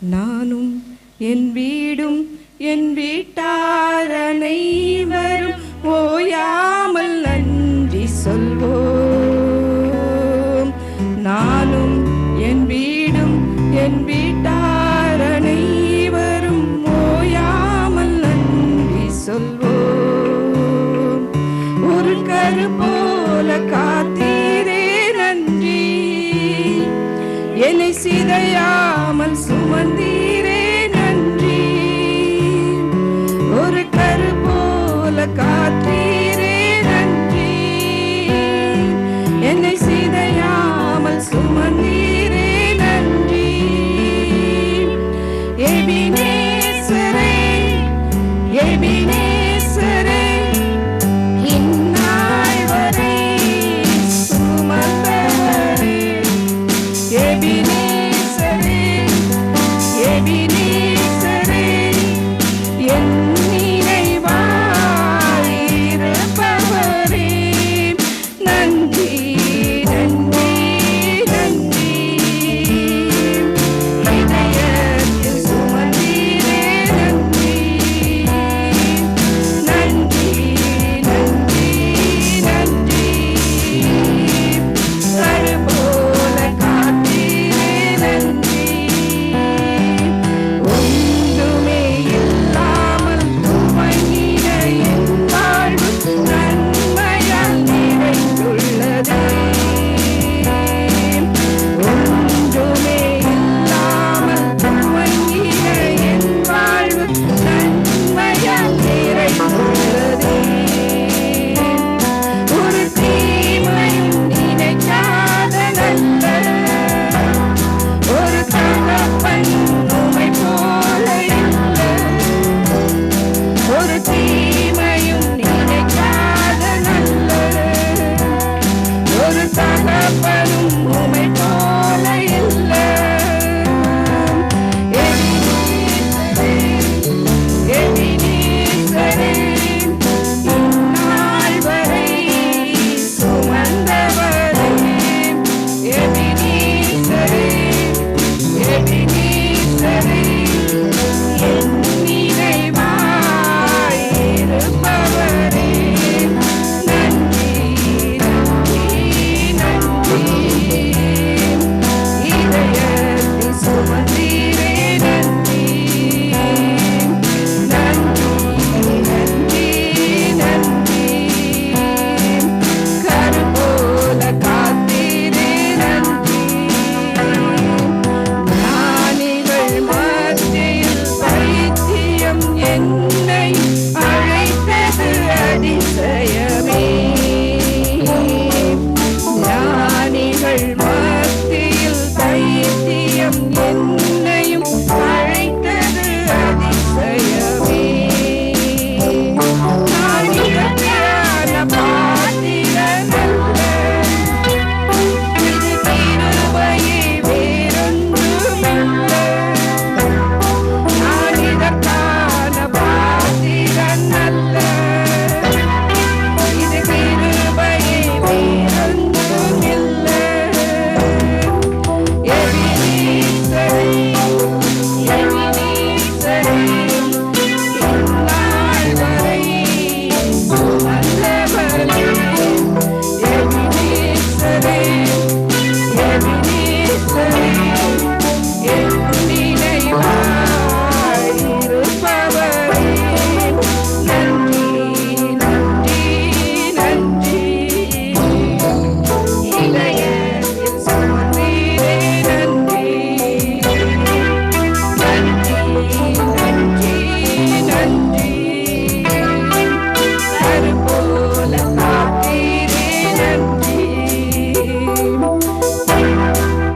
நானும் என் வீடும் என் வீட்டார் அனைவரும் ஓயாமல் நன்றி சொல்வோம். நானும் என் வீடும் என் வீட்டார் அனைவரும் ஓயாமல் நன்றி சொல்வோம். ஒரு கரு போல காத்தீரே நன்றி. என்னை சிதையா சுமந்தீரே